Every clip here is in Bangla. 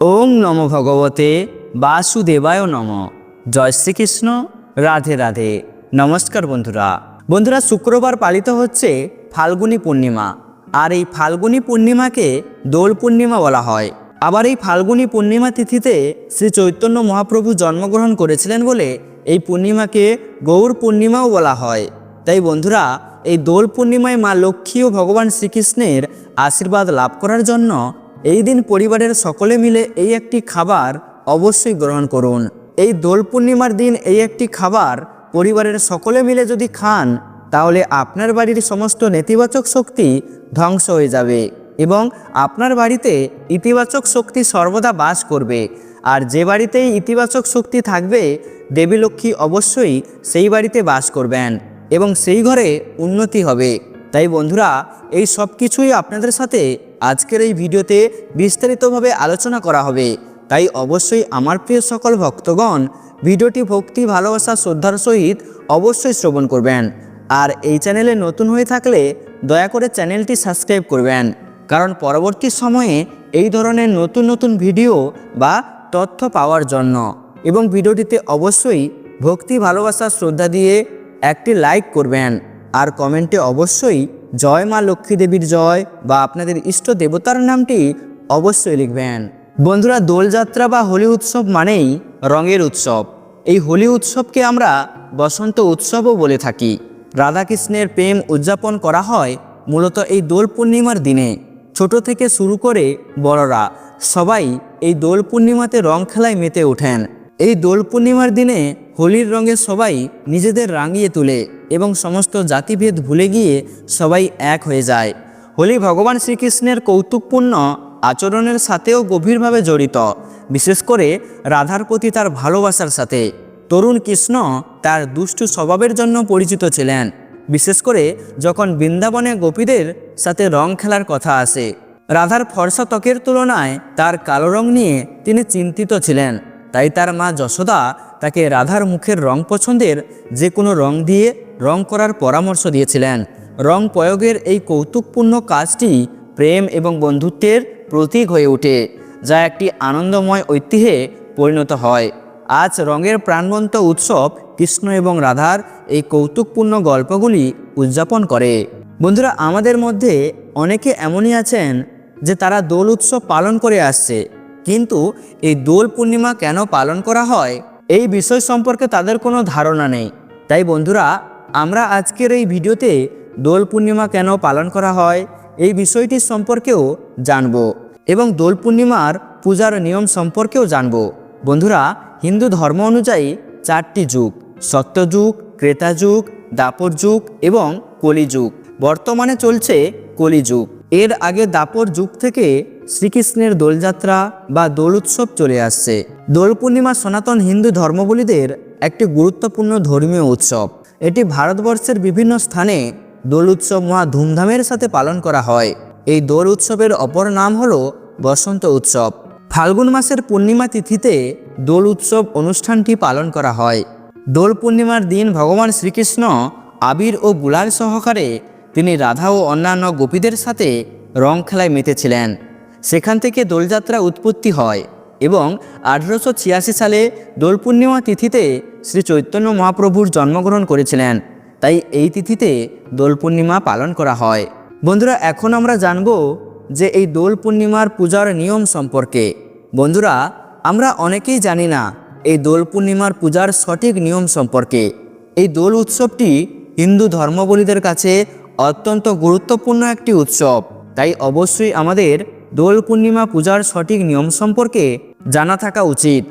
ওম নম ভগবতে বাসুদেবায় নম। জয় শ্রীকৃষ্ণ, রাধে রাধে। নমস্কার বন্ধুরা। বন্ধুরা, শুক্রবার পালিত হচ্ছে ফাল্গুনী পূর্ণিমা। আর এই ফাল্গুনী পূর্ণিমাকে দোল পূর্ণিমা বলা হয়। আবার এই ফাল্গুনী পূর্ণিমা তিথিতে শ্রী চৈতন্য মহাপ্রভু জন্মগ্রহণ করেছিলেন বলে এই পূর্ণিমাকে গৌর পূর্ণিমাও বলা হয়। তাই বন্ধুরা, এই দোল পূর্ণিমায় মা লক্ষ্মী ও ভগবান শ্রীকৃষ্ণের আশীর্বাদ লাভ করার জন্য এই দিন পরিবারের সকলে মিলে এই একটি খাবার অবশ্যই গ্রহণ করুন। এই দোল পূর্ণিমার দিন এই একটি খাবার পরিবারের সকলে মিলে যদি খান, তাহলে আপনার বাড়ির সমস্ত নেতিবাচক শক্তি ধ্বংস হয়ে যাবে এবং আপনার বাড়িতে ইতিবাচক শক্তি সর্বদা বাস করবে। আর যে বাড়িতেই ইতিবাচক শক্তি থাকবে, দেবী লক্ষ্মী অবশ্যই সেই বাড়িতে বাস করবেন এবং সেই ঘরে উন্নতি হবে। তাই বন্ধুরা, এই সব কিছুই আপনাদের সাথে আজকের এই ভিডিওতে বিস্তারিতভাবে আলোচনা করা হবে। তাই অবশ্যই আমার প্রিয় সকল ভক্তগণ ভিডিওটি ভক্তি, ভালোবাসা, শ্রদ্ধার সহিত অবশ্যই শ্রবণ করবেন। আর এই চ্যানেলে নতুন হয়ে থাকলে দয়া করে চ্যানেলটি সাবস্ক্রাইব করবেন। কারণ পরবর্তী সময়ে এই ধরনের নতুন নতুন ভিডিও বা তথ্য পাওয়ার জন্য। এবং ভিডিওটিতে অবশ্যই ভক্তি, ভালোবাসা, শ্রদ্ধা দিয়ে একটি লাইক করবেন। আর কমেন্টে অবশ্যই জয় মা লক্ষ্মী দেবীর জয় বা আপনাদের ইষ্ট দেবতার নামটি অবশ্যই লিখবেন। বন্ধুরা, দোলযাত্রা বা হোলি উৎসব মানেই রঙের উৎসব। এই হোলি উৎসবকে আমরা বসন্ত উৎসবও বলে থাকি। রাধাকৃষ্ণের প্রেম উদযাপন করা হয় মূলত এই দোল পূর্ণিমার দিনে। ছোট থেকে শুরু করে বড়রা সবাই এই দোল পূর্ণিমাতে রং খেলায় মেতে ওঠেন। এই দোল পূর্ণিমার দিনে হোলির রঙে সবাই নিজেদের রাঙিয়ে তোলে। এবং সমস্ত জাতিভেদ ভুলে গিয়ে সবাই এক হয়ে যায়। হোলি ভগবান শ্রীকৃষ্ণের কৌতুকপূর্ণ আচরণের সাথেও গভীরভাবে জড়িত, বিশেষ করে রাধার প্রতি তার ভালোবাসার সাথে। তরুণ কৃষ্ণ তার দুষ্টু স্বভাবের জন্য পরিচিত ছিলেন, বিশেষ করে যখন বৃন্দাবনে গোপীদের সাথে রং খেলার কথা আসে। রাধার ফর্সা ত্বকের তুলনায় তার কালো রং নিয়ে তিনি চিন্তিত ছিলেন, তাই তার মা যশোদা তাকে রাধার মুখের রং পছন্দের যে কোনো রং দিয়ে রং করার পরামর্শ দিয়েছিলেন। রং প্রয়োগের এই কৌতুকপূর্ণ কাজটি প্রেম এবং বন্ধুত্বের প্রতীক হয়ে ওঠে, যা একটি আনন্দময় ঐতিহ্যে পরিণত হয়। আজ রঙের প্রাণবন্ত উৎসব কৃষ্ণ এবং রাধার এই কৌতুকপূর্ণ গল্পগুলি উদযাপন করে। বন্ধুরা, আমাদের মধ্যে অনেকে এমনই আছেন যে তারা দোল উৎসব পালন করে আসছে, কিন্তু এই দোল পূর্ণিমা কেন পালন করা হয়, এই বিষয় সম্পর্কে তাদের কোনো ধারণা নেই। তাই বন্ধুরা আমরা আজকের এই ভিডিওতে দোল পূর্ণিমা কেন পালন করা হয় এই বিষয়টি সম্পর্কেও জানব এবং দোল পূর্ণিমার পূজার নিয়ম সম্পর্কেও জানব। বন্ধুরা, হিন্দু ধর্ম অনুযায়ী চারটি যুগ সত্যযুগ ক্রেতা যুগ, দাপর যুগ এবং কলিযুগ বর্তমানে চলছে কলিযুগ এর আগে দাপর যুগ থেকে শ্রীকৃষ্ণের দোলযাত্রা বা দোল উৎসব চলে আসছে। দোল পূর্ণিমা সনাতন হিন্দু ধর্মবলীদের একটি গুরুত্বপূর্ণ ধর্মীয় উৎসব। এটি ভারতবর্ষের বিভিন্ন স্থানে দোল উৎসব মহা ধুমধামের সাথে পালন করা হয়। এই দোল উৎসবের অপর নাম হল বসন্ত উৎসব। ফাল্গুন মাসের পূর্ণিমা তিথিতে দোল উৎসব অনুষ্ঠানটি পালন করা হয়। দোল পূর্ণিমার দিন ভগবান শ্রীকৃষ্ণ, আবির ও গুলাল সহকারে তিনি রাধা ও অন্যান্য গোপীদের সাথে রং খেলায় মেতেছিলেন। সেখান থেকে দোলযাত্রা উৎপত্তি হয় এবং আঠেরোশো ছিয়াশি সালে দোল পূর্ণিমা তিথিতে শ্রী চৈতন্য মহাপ্রভুর জন্মগ্রহণ করেছিলেন। তাই এই তিথিতে দোল পূর্ণিমা পালন করা হয়। বন্ধুরা, এখন আমরা জানব যে এই দোল পূর্ণিমার পূজার নিয়ম সম্পর্কে। বন্ধুরা, আমরা অনেকেই জানি না এই দোল পূর্ণিমার পূজার সঠিক নিয়ম সম্পর্কে। এই দোল উৎসবটি হিন্দু ধর্মবলীদের কাছে অত্যন্ত গুরুত্বপূর্ণ একটি উৎসব। তাই অবশ্যই আমাদের দোল পূর্ণিমা পূজার সঠিক নিয়ম সম্পর্কে জানা থাকা উচিত।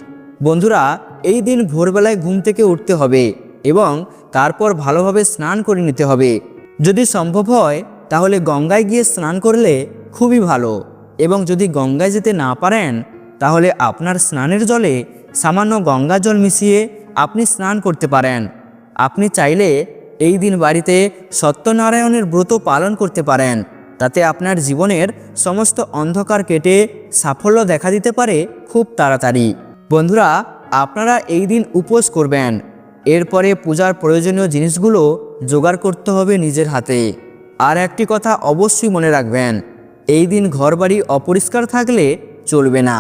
বন্ধুরা এই দিন ভোরবেলায় ঘুম থেকে উঠতে হবে এবং তারপর ভালোভাবে স্নান করে নিতে হবে। যদি সম্ভব হয়, তাহলে গঙ্গায় গিয়ে স্নান করলে খুবই ভালো। এবং যদি গঙ্গায় যেতে না পারেন, তাহলে আপনার স্নানের জলে সামান্য গঙ্গা জল মিশিয়ে আপনি স্নান করতে পারেন। আপনি চাইলে এই দিন বাড়িতে সত্যনারায়ণের ব্রত পালন করতে পারেন। তাতে আপনার জীবনের সমস্ত অন্ধকার কেটে সাফল্য দেখা দিতে পারে খুব তাড়াতাড়ি। বন্ধুরা আপনারা এই দিন উপোস করবেন। এরপরে পূজার প্রয়োজনীয় জিনিসগুলো জোগাড় করতে হবে নিজের হাতে। আর একটি কথা অবশ্যই মনে রাখবেন, এই দিন ঘরবাড়ি অপরিষ্কার থাকলে চলবে না।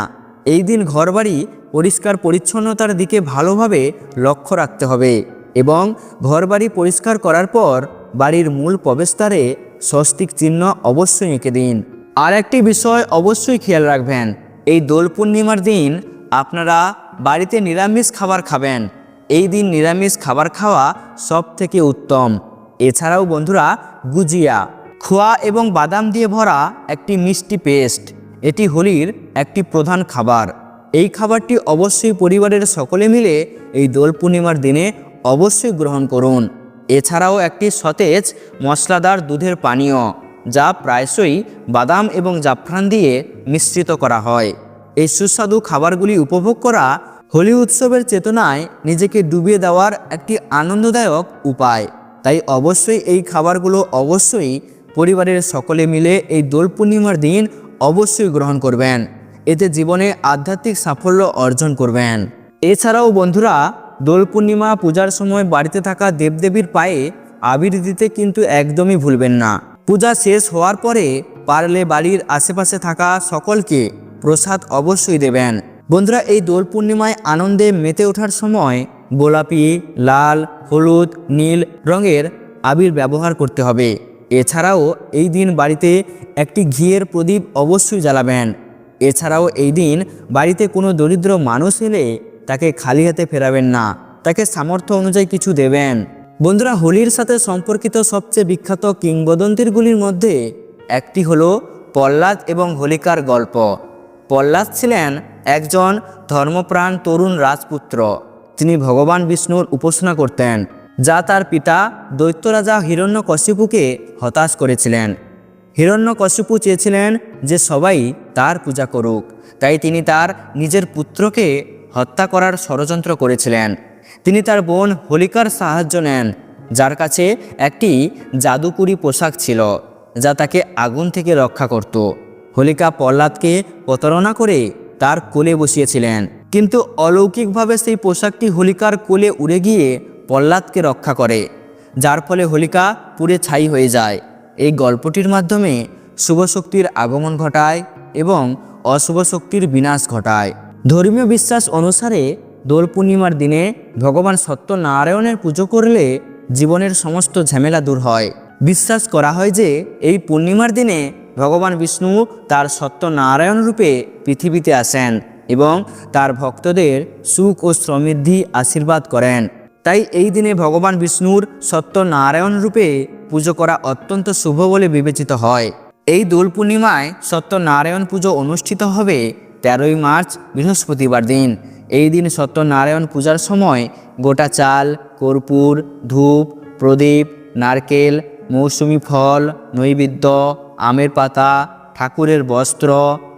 এই দিন ঘরবাড়ি পরিষ্কার পরিচ্ছন্নতার দিকে ভালোভাবে লক্ষ্য রাখতে হবে এবং ঘরবাড়ি পরিষ্কার করার পর বাড়ির মূল প্রবেশদ্বারে স্বস্তিক চিহ্ন অবশ্যই এঁকে দিন। আর একটি বিষয় অবশ্যই খেয়াল রাখবেন, এই দোল পূর্ণিমার দিন আপনারা বাড়িতে নিরামিষ খাবার খাবেন। এই দিন নিরামিষ খাবার খাওয়া সব থেকে উত্তম। এছাড়াও বন্ধুরা, গুজিয়া, খোয়া এবং বাদাম দিয়ে ভরা একটি মিষ্টি পেস্ট, এটি হোলির একটি প্রধান খাবার। এই খাবারটি অবশ্যই পরিবারের সকলে মিলে এই দোল পূর্ণিমার দিনে অবশ্যই গ্রহণ করুন। এছাড়াও একটি সতেজ, মশলাদার দুধের পানীয়, যা প্রায়শই বাদাম এবং জাফরান দিয়ে মিশ্রিত করা হয়। এই সুস্বাদু খাবারগুলি উপভোগ করা হোলি উৎসবের চেতনায় নিজেকে ডুবিয়ে দেওয়ার একটি আনন্দদায়ক উপায়। তাই অবশ্যই এই খাবারগুলো অবশ্যই পরিবারের সকলে মিলে এই দোল পূর্ণিমার দিন অবশ্যই গ্রহণ করবেন। এতে জীবনে আধ্যাত্মিক সাফল্য অর্জন করবেন। এছাড়াও বন্ধুরা, দোল পূর্ণিমা পূজার সময় বাড়িতে থাকা দেবদেবীর পায়ে আবির দিতে কিন্তু একদমই ভুলবেন না। পূজা শেষ হওয়ার পরে পারলে বাড়ির আশেপাশে থাকা সকলকে প্রসাদ অবশ্যই দেবেন। বন্ধুরা, এই দোল পূর্ণিমায় আনন্দে মেতে ওঠার সময় গোলাপি, লাল, হলুদ, নীল রঙের আবির ব্যবহার করতে হবে। এছাড়াও এই দিন বাড়িতে একটি ঘিয়ের প্রদীপ অবশ্যই জ্বালাবেন। এছাড়াও এই দিন বাড়িতে কোনো দরিদ্র মানুষ এলে তাকে খালি হাতে ফেরাবেন না, তাকে সামর্থ্য অনুযায়ী কিছু দেবেন। বন্ধুরা, হোলির সাথে সম্পর্কিত সবচেয়ে বিখ্যাত কিংবদন্তিরগুলির মধ্যে একটি হলো প্রহ্লাদ এবং হোলিকার গল্প। প্রহ্লাদ ছিলেন একজন ধর্মপ্রাণ তরুণ রাজপুত্র। তিনি ভগবান বিষ্ণুর উপাসনা করতেন, যা তার পিতা দৈত্যরাজা হিরণ্যকশিপুকে হতাশ করেছিলেন। হিরণ্যকশিপু চেয়েছিলেন যে সবাই তার পূজা করুক, তাই তিনি তার নিজের পুত্রকে হত্যা করার ষড়যন্ত্র করেছিলেন। তিনি তার বোন হোলিকার সাহায্য নেন, যার কাছে একটি জাদুকুরি পোশাক ছিল, যা তাকে আগুন থেকে রক্ষা করত। হোলিকা প্রহ্লাদকে প্রতারণা করে তার কোলে বসিয়েছিলেন। কিন্তু অলৌকিকভাবে সেই পোশাকটি হোলিকার কোলে উড়ে গিয়ে প্রহ্লাদকে রক্ষা করে, যার ফলে হোলিকা পুড়ে ছাই হয়ে যায়। এই গল্পটির মাধ্যমে শুভ শক্তির আগমন ঘটায় এবং অশুভ শক্তির বিনাশ ঘটায়। ধর্মীয় বিশ্বাস অনুসারে দোল পূর্ণিমার দিনে ভগবান সত্যনারায়ণের পুজো করলে জীবনের সমস্ত ঝামেলা দূর হয়। বিশ্বাস করা হয় যে এই পূর্ণিমার দিনে ভগবান বিষ্ণু তার সত্যনারায়ণ রূপে পৃথিবীতে আসেন এবং তার ভক্তদের সুখ ও সমৃদ্ধি আশীর্বাদ করেন। তাই এই দিনে ভগবান বিষ্ণুর সত্যনারায়ণ রূপে পুজো করা অত্যন্ত শুভ বলে বিবেচিত হয়। এই দোল পূর্ণিমায় সত্যনারায়ণ পুজো অনুষ্ঠিত হবে তেরোই মার্চ, বৃহস্পতিবার দিন। এই দিন সত্যনারায়ণ পূজার সময় গোটা চাল, কর্পূর, ধূপ, প্রদীপ, নারকেল, মৌসুমি ফল, নৈবেদ্য আমের পাতা, ঠাকুরের বস্ত্র,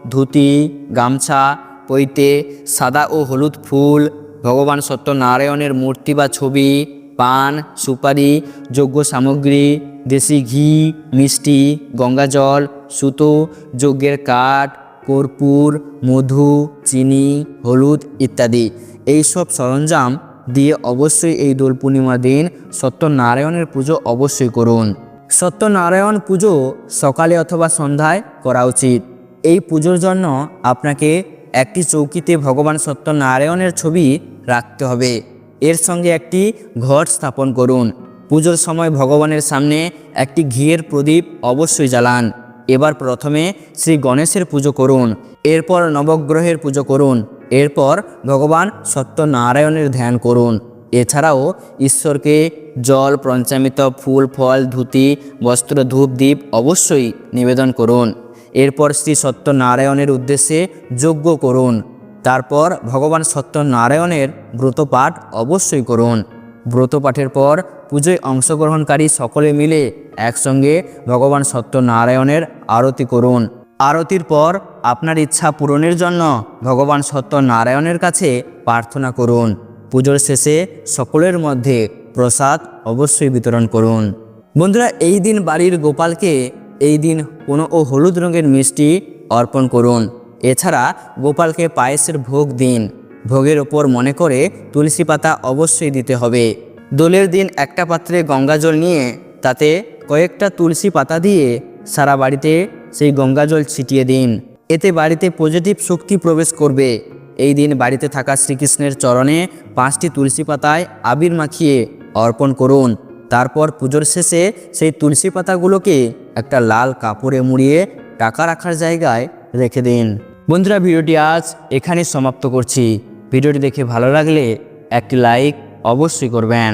ধুতি, গামছা, পৈতে সাদা ও হলুদ ফুল, ভগবান সত্যনারায়ণের মূর্তি বা ছবি, পান, সুপারি, যোগ্য সামগ্রী, দেশি ঘি, মিষ্টি, গঙ্গাজল, সুতো, যজ্ঞের কাঠ, কর্পূর, মধু, চিনি, হলুদ ইত্যাদি। এই সব সরঞ্জাম দিয়ে অবশ্যই এই দোল পূর্ণিমা দিন সত্যনারায়ণের পুজো অবশ্যই করুন। সত্যনারায়ণ পুজো সকালে অথবা সন্ধ্যায় করা উচিত। এই পুজোর জন্য আপনাকে একটি চৌকিতে ভগবান সত্যনারায়ণের ছবি রাখতে হবে। এর সঙ্গে একটি ঘট স্থাপন করুন। পুজোর সময় ভগবানের সামনে একটি ঘিয়ের প্রদীপ অবশ্যই জ্বালান। এবার প্রথমে শ্রী গণেশের পুজো করুন। এরপর নবগ্রহের পুজো করুন। এরপর ভগবান সত্যনারায়ণের ধ্যান করুন। এছাড়াও ঈশ্বরকে জল, পঞ্চামৃত ফুল, ফল, ধুতি, বস্ত্র, ধূপ দ্বীপ অবশ্যই নিবেদন করুন। এরপর শ্রী সত্যনারায়ণের উদ্দেশ্যে যজ্ঞ করুন। তারপর ভগবান সত্যনারায়ণের ব্রতপাঠ অবশ্যই করুন। ব্রতপাঠের পর পুজোয় অংশগ্রহণকারী সকলে মিলে একসঙ্গে ভগবান সত্যনারায়ণের আরতি করুন। আরতির পর আপনার ইচ্ছা পূরণের জন্য ভগবান সত্যনারায়ণের কাছে প্রার্থনা করুন। পুজোর শেষে সকলের মধ্যে প্রসাদ অবশ্যই বিতরণ করুন। বন্ধুরা, এই দিন বাড়ির গোপালকে এই দিন কোনো ও হলুদ রঙের মিষ্টি অর্পণ করুন। এছাড়া গোপালকে পায়েসের ভোগ দিন। ভোগের ওপর মনে করে তুলসী পাতা অবশ্যই দিতে হবে। দোলের দিন একটা পাত্রে গঙ্গাজল নিয়ে তাতে কয়েকটা তুলসী পাতা দিয়ে সারা বাড়িতে সেই গঙ্গাজল ছিটিয়ে দিন। এতে বাড়িতে পজিটিভ শক্তি প্রবেশ করবে। এই দিন বাড়িতে থাকা শ্রীকৃষ্ণের চরণে পাঁচটি তুলসী পাতায় আবির মাখিয়ে অর্পণ করুন। তারপর পুজোর শেষে সেই তুলসী পাতাগুলোকে একটা লাল কাপড়ে মুড়িয়ে টাকা রাখার জায়গায় রেখে দিন। বন্ধুরা, ভিডিওটি আজ এখানে সমাপ্ত করছি। ভিডিওটি দেখে ভালো লাগলে একটি লাইক অবশ্যই করবেন।